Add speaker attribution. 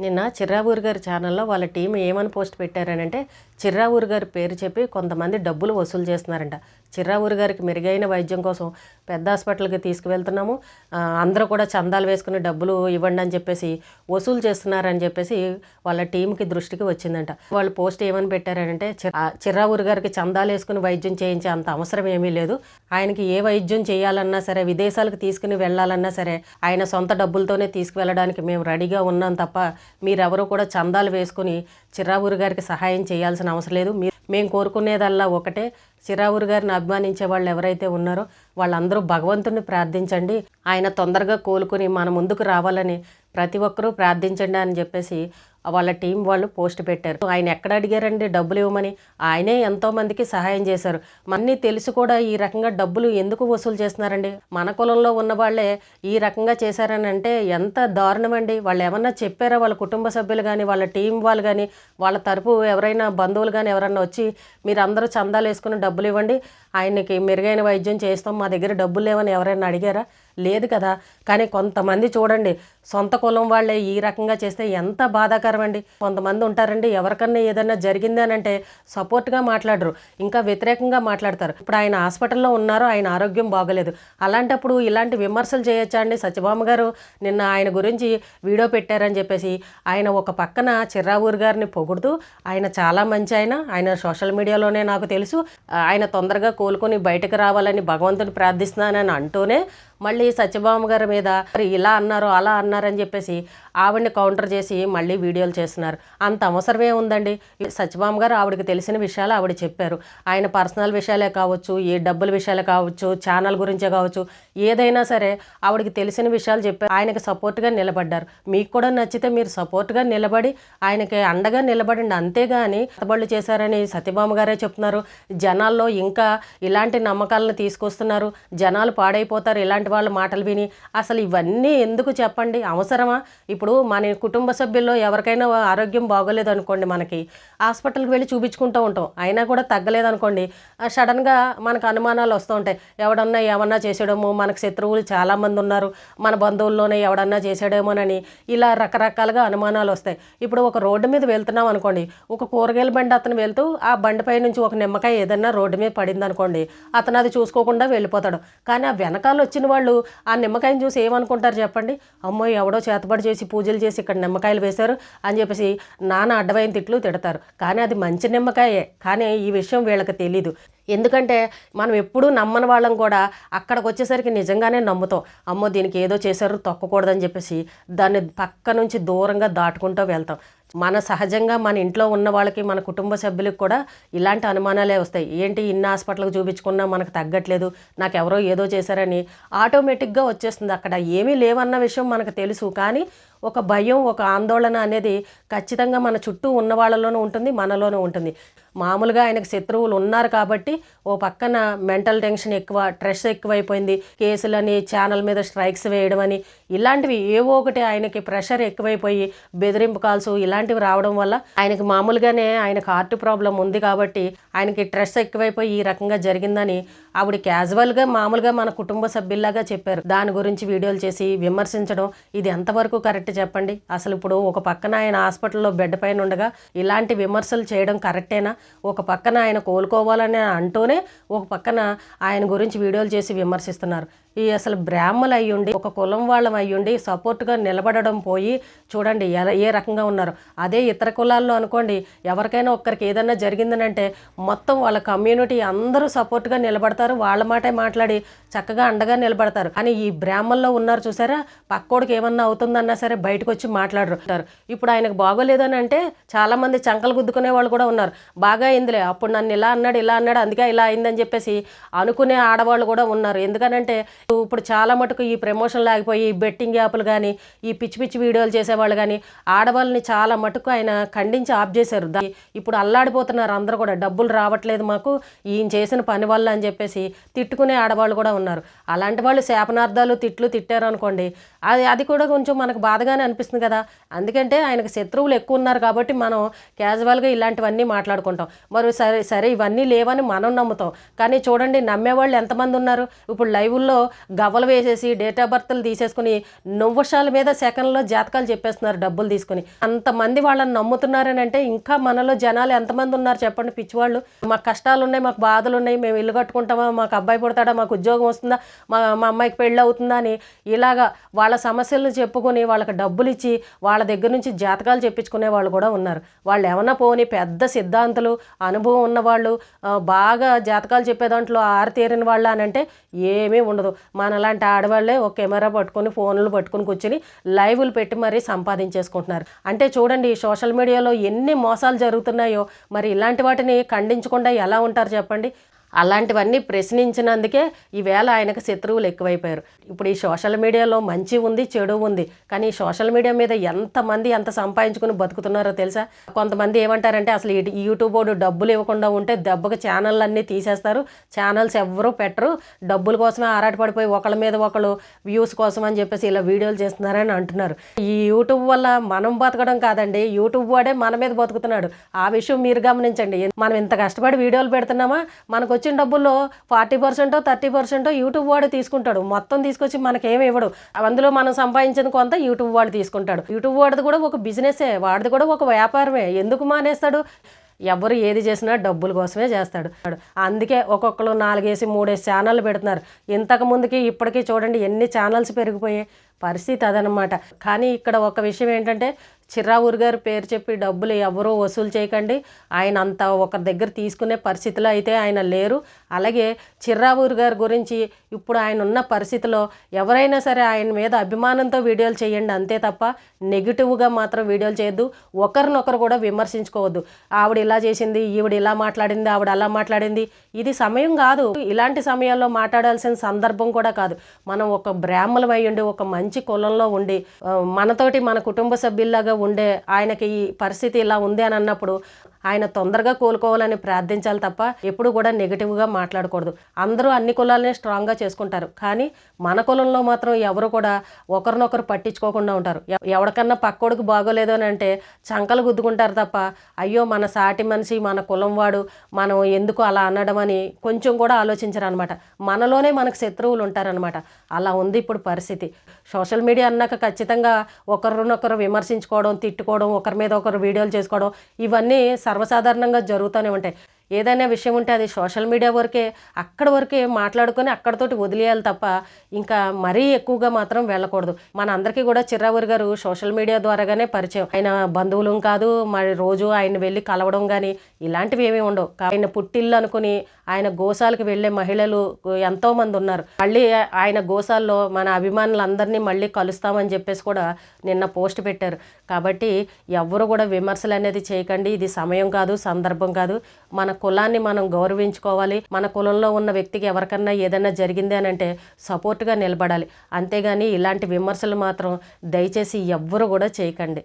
Speaker 1: నిన్న చిర్రావూరు గారి ఛానల్లో వాళ్ళ టీం ఏమని పోస్ట్ పెట్టారనంటే చిర్రావూరు గారి పేరు చెప్పి కొంతమంది డబ్బులు వసూలు చేస్తున్నారంట. చిర్రావూరు గారికి మెరుగైన వైద్యం కోసం పెద్ద హాస్పిటల్కి తీసుకువెళ్తున్నాము. అందరూ కూడా చందాలు వేసుకుని డబ్బులు ఇవ్వండి అని చెప్పేసి వసూలు చేస్తున్నారని చెప్పేసి వాళ్ళ టీంకి దృష్టికి వచ్చిందంట. వాళ్ళు పోస్ట్ ఏమని పెట్టారంటే చిర్రావూరి గారికి చందాలు వేసుకుని వైద్యం చేయించే అంత అవసరం ఏమీ లేదు. ఆయనకి ఏ వైద్యం చేయాలన్నా సరే విదేశాలకు తీసుకుని వెళ్ళాలన్నా సరే ఆయన సొంత డబ్బులతోనే తీసుకువెళ్ళడానికి మేము రెడీగా ఉన్నాం తప్ప మీరెవరూ కూడా చందాలు వేసుకుని చిర్రావూరి గారికి సహాయం చేయాల్సిన అవసరం లేదు. మీరు మేము కోరుకునేదల్లా ఒకటే. చిరావూరు గారిని అభిమానించే వాళ్ళు ఎవరైతే ఉన్నారో వాళ్ళందరూ భగవంతుని ప్రార్థించండి. ఆయన తొందరగా కోలుకుని మన ముందుకు రావాలని ప్రతి ఒక్కరూ ప్రార్థించండి అని చెప్పేసి వాళ్ళ టీం వాళ్ళు పోస్ట్ పెట్టారు. ఆయన ఎక్కడ అడిగారండి? డబ్బులు ఇవ్వమని? ఆయనే ఎంతో మందికి సహాయం చేశారు. మన్ని తెలిసి కూడా ఈ రకంగా డబ్బులు ఎందుకు వసూలు చేస్తున్నారండి? మన కులంలో ఉన్న వాళ్ళే ఈ రకంగా చేశారని అంటే ఎంత దారుణం అండి వాళ్ళు ఏమన్నా చెప్పారా? వాళ్ళ కుటుంబ సభ్యులు కానీ వాళ్ళ టీం వాళ్ళు కానీ వాళ్ళ తరపు ఎవరైనా బంధువులు కానీ ఎవరైనా వచ్చి మీరు అందరూ చందాలు వేసుకుని డబ్బులు ఇవ్వండి. ఆయనకి మెరుగైన వైద్యం చేస్తాం మా దగ్గర డబ్బులు లేవని ఎవరైనా అడిగారా? లేదు కదా. కానీ కొంతమంది చూడండి సొంత కులం వాళ్ళే ఈ రకంగా చేస్తే ఎంత బాధాకరం అండి కొంతమంది ఉంటారండి ఎవరికన్నా ఏదైనా జరిగింది అని అంటే సపోర్ట్గా మాట్లాడరు ఇంకా వ్యతిరేకంగా మాట్లాడతారు. ఇప్పుడు ఆయన హాస్పిటల్లో ఉన్నారు ఆయన ఆరోగ్యం బాగలేదు. అలాంటప్పుడు ఇలాంటి విమర్శలు చేయొచ్చా అండి? సత్యభామ గారు నిన్న ఆయన గురించి వీడియో పెట్టారని చెప్పేసి ఆయన ఒక పక్కన చిర్రావూరు గారిని పొగుడుతూ ఆయన చాలా మంచి ఆయన ఆయన సోషల్ మీడియాలోనే నాకు తెలుసు ఆయన తొందరగా కోలుకొని బయటకు రావాలని భగవంతుని ప్రార్థిస్తున్నానని అంటూనే మళ్ళీ సత్యభామ గారి మీద "మరి ఇలా అన్నారు అలా అన్నారని చెప్పేసి ఆవిడని కౌంటర్ చేసి మళ్ళీ వీడియోలు చేస్తున్నారు. అంత అవసరమే ఉందండి. సత్యభామ గారు ఆవిడకి తెలిసిన విషయాలు ఆవిడ చెప్పారు. ఆయన పర్సనల్ విషయాలే కావచ్చు ఏ డబ్బుల విషయాలే కావచ్చు ఛానల్ గురించే కావచ్చు ఏదైనా సరే ఆవిడకి తెలిసిన విషయాలు చెప్పారు. ఆయనకి సపోర్ట్గా నిలబడ్డారు. మీకు కూడా నచ్చితే మీరు సపోర్ట్గా నిలబడి ఆయనకి అండగా నిలబడండి. అంతేగాని అతబళ్ళు చేశారని సత్యభామ గారే చెప్తున్నారు. జనాల్లో ఇంకా ఇలాంటి నమ్మకాలను తీసుకొస్తున్నారు. జనాలు పాడైపోతారు ఇలాంటి వాళ్ళ మాటలు విని. అసలు ఇవన్నీ ఎందుకు చెప్పండి? అవసరమా? ఇప్పుడు మన కుటుంబ సభ్యుల్లో ఎవరికైనా ఆరోగ్యం బాగోలేదు అనుకోండి మనకి. హాస్పిటల్కి వెళ్ళి చూపించుకుంటూ ఉంటాం. అయినా కూడా తగ్గలేదు అనుకోండి సడన్గా మనకు అనుమానాలు వస్తూ ఉంటాయి. ఎవడన్నా ఏమన్నా చేసాడేమో మనకు శత్రువులు చాలామంది ఉన్నారు. మన బంధువుల్లోనే ఎవడన్నా చేసాడేమోనని ఇలా రకరకాలుగా అనుమానాలు వస్తాయి. ఇప్పుడు ఒక రోడ్డు మీద వెళ్తున్నాం అనుకోండి. ఒక కూరగాయల బండి అతను వెళ్తూ ఆ బండిపై నుంచి ఒక నిమ్మకాయ ఏదన్నా రోడ్డు మీద పడింది అనుకోండి అతను అది చూసుకోకుండా వెళ్ళిపోతాడు. కానీ ఆ వెనకాల వచ్చిన వాళ్ళు ఆ నిమ్మకాయని చూసి ఏమనుకుంటారు చెప్పండి? అమ్మో ఎవడో చేతబడి చేసి పూజలు చేసి ఇక్కడ నిమ్మకాయలు వేశారు అని చెప్పేసి నాన్న అడ్డమైన తిట్లు తిడతారు. కానీ అది మంచి నిమ్మకాయే. కానీ ఈ విషయం వీళ్ళకి తెలీదు. ఎందుకంటే మనం ఎప్పుడూ నమ్మని వాళ్ళం కూడా అక్కడికి వచ్చేసరికి నిజంగానే నమ్ముతాం. అమ్మో దీనికి ఏదో చేశారు తొక్కకూడదని చెప్పేసి దాన్ని పక్క నుంచి దూరంగా దాటుకుంటూ వెళ్తాం. మన సహజంగా మన ఇంట్లో ఉన్న వాళ్ళకి మన కుటుంబ సభ్యులకు కూడా ఇలాంటి అనుమానాలే వస్తాయి. ఏంటి ఇన్ని హాస్పిటల్కి చూపించుకున్నా మనకు తగ్గట్లేదు నాకు ఎవరో ఏదో చేశారని ఆటోమేటిక్గా వచ్చేస్తుంది. అక్కడ ఏమీ లేవన్న విషయం మనకు తెలుసు. కానీ ఒక భయం ఒక ఆందోళన అనేది ఖచ్చితంగా మన చుట్టూ ఉన్న వాళ్ళలోనూ ఉంటుంది మనలోనూ ఉంటుంది. మామూలుగా ఆయనకు శత్రువులు ఉన్నారు కాబట్టి ఓ పక్కన మెంటల్ టెన్షన్ ఎక్కువ స్ట్రెస్ ఎక్కువైపోయింది. కేసులని ఛానల్ మీద స్ట్రైక్స్ వేయడం అని ఇలాంటివి ఏవో ఒకటి ఆయనకి ప్రెషర్ ఎక్కువైపోయి బెదిరింపు కాల్స్ ఇలాంటివి రావడం వల్ల ఆయనకి మామూలుగానే ఆయనకు హార్ట్ ప్రాబ్లం ఉంది కాబట్టి ఆయనకి స్ట్రెస్ ఎక్కువైపోయి ఈ రకంగా జరిగిందని ఆవిడ క్యాజువల్గా మామూలుగా మన కుటుంబ సభ్యుల్లాగా చెప్పారు. దాని గురించి వీడియోలు చేసి విమర్శించడం ఇది ఎంతవరకు కరెక్ట్ చెప్పండి? అసలు ఇప్పుడు ఒక పక్కన ఆయన హాస్పిటల్లో బెడ్ పైన ఉండగా ఇలాంటి విమర్శలు చేయడం కరెక్టేనా? ఒక పక్కన ఆయన కోలుకోవాలని అంటూనే ఒక పక్కన ఆయన గురించి వీడియోలు చేసి విమర్శిస్తున్నారు. ఈ అసలు బ్రాహ్మలు అయ్యుండి ఒక కులం వాళ్ళం అయ్యుండి సపోర్ట్గా నిలబడడం పోయి చూడండి ఏ రకంగా ఉన్నారు. అదే ఇతర కులాల్లో అనుకోండి ఎవరికైనా ఒక్కరికి ఏదైనా జరిగిందనంటే మొత్తం వాళ్ళ కమ్యూనిటీ అందరూ సపోర్ట్గా నిలబడతారు వాళ్ళ మాటే మాట్లాడి చక్కగా అండగా నిలబడతారు. కానీ ఈ బ్రాహ్మల్లో ఉన్నారు చూసారా? పక్కోడికి ఏమన్నా అవుతుందన్నా సరే బయటకు వచ్చి మాట్లాడుతారు ఇప్పుడు ఆయనకు బాగోలేదని అంటే చాలామంది చంకలు గుద్దుకునే వాళ్ళు కూడా ఉన్నారు. బాగా అయిందిలే అప్పుడు నన్ను ఇలా అన్నాడు ఇలా అన్నాడు అందుకే ఇలా అయిందని చెప్పేసి అనుకునే ఆడవాళ్ళు కూడా ఉన్నారు. ఎందుకనంటే ఇప్పుడు చాలా మటుకు ఈ ప్రమోషన్ లేకపోయి బెట్టింగ్ యాప్లు కానీ ఈ పిచ్చి పిచ్చి వీడియోలు చేసేవాళ్ళు కానీ ఆడవాళ్ళని చాలా మటుకు ఆయన ఖండించి ఆప్ చేశారు. ఇప్పుడు అల్లాడిపోతున్నారు అందరూ కూడా. డబ్బులు రావట్లేదు మాకు ఈయన చేసిన పని వల్ల అని చెప్పేసి తిట్టుకునే ఆడవాళ్ళు కూడా ఉన్నారు. అలాంటి వాళ్ళు శాపనార్థాలు తిట్లు తిట్టారు అనుకోండి అది అది కూడా కొంచెం మనకు బాధగానే అనిపిస్తుంది కదా. అందుకంటే ఆయనకు శత్రువులు ఎక్కువ ఉన్నారు కాబట్టి మనం క్యాజువల్గా ఇలాంటివన్నీ మాట్లాడుకుంటాం. మరి సరే సరే ఇవన్నీ లేవని మనం నమ్ముతాం. కానీ చూడండి నమ్మేవాళ్ళు ఎంతమంది ఉన్నారు? ఇప్పుడు లైవ్ల్లో గవ్వలు వేసేసి డేట్ ఆఫ్ బర్త్లు తీసేసుకుని నిమిషాల మీద సెకండ్లో జాతకాలు చెప్పేస్తున్నారు డబ్బులు తీసుకుని. అంతమంది వాళ్ళని నమ్ముతున్నారని అంటే ఇంకా మనలో జనాలు ఎంతమంది ఉన్నారు చెప్పండి పిచ్చివాళ్ళు. మాకు కష్టాలు ఉన్నాయి మాకు బాధలు ఉన్నాయి మేము ఇల్లు కట్టుకుంటామా మాకు అబ్బాయి పుడతాడా మాకు ఉద్యోగం వస్తుందా మా మా అమ్మాయికి పెళ్ళి అవుతుందా అని ఇలాగా వాళ్ళ సమస్యలను చెప్పుకొని వాళ్ళకి డబ్బులు ఇచ్చి వాళ్ళ దగ్గర నుంచి జాతకాలు చెప్పించుకునే వాళ్ళు కూడా ఉన్నారు. వాళ్ళు ఏమన్నా పోని పెద్ద సిద్ధాంతులు అనుభవం ఉన్నవాళ్ళు బాగా జాతకాలు చెప్పే దాంట్లో ఆరితేరిన వాళ్ళు అని అంటే ఏమీ ఉండదు. మనలాంటి ఆడవాళ్ళే ఒక కెమెరా పట్టుకొని ఫోన్లు పట్టుకొని కూర్చొని లైవ్లు పెట్టి మరీ సంపాదించేసుకుంటున్నారు. అంటే చూడండి సోషల్ మీడియాలో ఎన్ని మోసాలు జరుగుతున్నాయో. మరి ఇలాంటి వాటిని ఖండించకుండా ఎలా ఉంటారు చెప్పండి? అలాంటివన్నీ ప్రశ్నించినందుకే ఈవేళ ఆయనకు శత్రువులు ఎక్కువైపోయారు. ఇప్పుడు ఈ సోషల్ మీడియాలో మంచి ఉంది చెడు ఉంది. కానీ సోషల్ మీడియా మీద ఎంతమంది ఎంత సంపాదించుకుని బతుకుతున్నారో తెలుసా? కొంతమంది ఏమంటారంటే అసలు ఈ యూట్యూబ్ వాడు డబ్బులు ఇవ్వకుండా ఉంటే దెబ్బకి ఛానల్ అన్నీ తీసేస్తారు. ఛానల్స్ ఎవరూ పెట్టరు. డబ్బుల కోసమే ఆరాటపడిపోయి ఒకళ్ళ మీద ఒకళ్ళు వ్యూస్ కోసం అని చెప్పేసి ఇలా వీడియోలు చేస్తున్నారని అంటున్నారు. ఈ యూట్యూబ్ వల్ల మనం బతకడం కాదండి యూట్యూబ్ వాడే మన మీద బతుకుతున్నాడు. ఆ విషయం మీరు గమనించండి. మనం ఇంత కష్టపడి వీడియోలు పెడుతున్నామా? మనకు వచ్చిన డబ్బుల్లో ఫార్టీ పర్సెంటో థర్టీ పర్సెంటో యూట్యూబ్ వాడు తీసుకుంటాడు. మొత్తం తీసుకొచ్చి మనకేమి ఇవ్వడు. అందులో మనం సంపాదించిన కొంత యూట్యూబ్ వాడు తీసుకుంటాడు. యూట్యూబ్ వాడిది కూడా ఒక బిజినెసే వాడిది కూడా ఒక వ్యాపారమే. ఎందుకు మానేస్తాడు? ఎవరు ఏది చేసినా డబ్బుల కోసమే చేస్తాడు. అందుకే ఒక్కొక్కరు నాలుగేసి మూడేసి ఛానళ్ళు పెడుతున్నారు. ఇంతకు ముందుకి ఇప్పటికీ చూడండి ఎన్ని ఛానల్స్ పెరిగిపోయాయి. పరిస్థితి అదనమాట. కానీ ఇక్కడ ఒక విషయం ఏంటంటే చిర్రావూరు గారి పేరు చెప్పి డబ్బులు ఎవరూ వసూలు చేయకండి. ఆయన అంత ఒకరి దగ్గర తీసుకునే పరిస్థితిలో అయితే ఆయన లేరు. అలాగే చిర్రావూరు గారి గురించి ఇప్పుడు ఆయన ఉన్న పరిస్థితిలో ఎవరైనా సరే ఆయన మీద అభిమానంతో వీడియోలు చేయండి అంతే తప్ప నెగిటివ్గా మాత్రం వీడియోలు చేయొద్దు. ఒకరినొకరు కూడా విమర్శించుకోవద్దు. ఆవిడ ఇలా చేసింది ఈవిడ ఇలా మాట్లాడింది ఆవిడ అలా మాట్లాడింది. ఇది సమయం కాదు. ఇలాంటి సమయాల్లో మాట్లాడాల్సిన సందర్భం కూడా కాదు. మనం ఒక బ్రాహ్మణం అయి ఉండి ఒక మంచి మంచి కులంలో ఉండి మనతోటి మన కుటుంబ సభ్యుల్లాగా ఉండే ఆయనకి ఈ పరిస్థితి ఇలా ఉంది అని అన్నప్పుడు ఆయన తొందరగా కోలుకోవాలని ప్రార్థించాలి తప్ప ఎప్పుడు కూడా నెగిటివ్గా మాట్లాడకూడదు. అందరూ అన్ని కులాలనే స్ట్రాంగ్గా చేసుకుంటారు. కానీ మన కులంలో మాత్రం ఎవరు కూడా ఒకరినొకరు పట్టించుకోకుండా ఉంటారు. ఎవరికన్నా పక్కోడికి బాగోలేదు అని అంటే చంకలు గుద్దుకుంటారు తప్ప అయ్యో మన సాటి మనిషి మన కులం వాడు మనం ఎందుకు అలా అనడం అని కొంచెం కూడా ఆలోచించరు అనమాట మనలోనే మనకు శత్రువులు ఉంటారనమాట. అలా ఉంది ఇప్పుడు పరిస్థితి. సోషల్ మీడియా అన్నాక ఖచ్చితంగా ఒకరినొకరు విమర్శించుకోవడం తిట్టుకోవడం ఒకరి మీద ఒకరు వీడియోలు చేసుకోవడం ఇవన్నీ సర్వసాధారణంగా జరుగుతూనే ఉంటాయి. ఏదైనా విషయం ఉంటే అది సోషల్ మీడియా వరకే అక్కడ వరకే మాట్లాడుకొని అక్కడతోటి వదిలేయాలి తప్ప ఇంకా మరీ ఎక్కువగా మాత్రం వెళ్ళకూడదు. మన అందరికీ కూడా చిర్రావూరి గారు సోషల్ మీడియా ద్వారాగానే పరిచయం. ఆయన బంధువులు కాదు మరి రోజు ఆయన వెళ్ళి కలవడం కానీ ఇలాంటివి ఏమీ ఉండవు. ఆయన పుట్టిల్లు అనుకుని ఆయన గోశాలకు వెళ్ళే మహిళలు ఎంతో మంది ఉన్నారు. మళ్ళీ ఆయన గోశాల్లో మన అభిమానులందరినీ మళ్ళీ కలుస్తామని చెప్పేసి కూడా నిన్న పోస్ట్ పెట్టారు. కాబట్టి ఎవరు కూడా విమర్శలు అనేది చేయకండి. ఇది సమయం కాదు సందర్భం కాదు. మన కులాన్ని మనం గౌరవించుకోవాలి. మన కులంలో ఉన్న వ్యక్తికి ఎవరికన్నా ఏదైనా జరిగింది అని అంటే సపోర్ట్గా నిలబడాలి. అంతేగాని ఇలాంటి విమర్శలు మాత్రం దయచేసి ఎవ్వరు కూడా చేయకండి.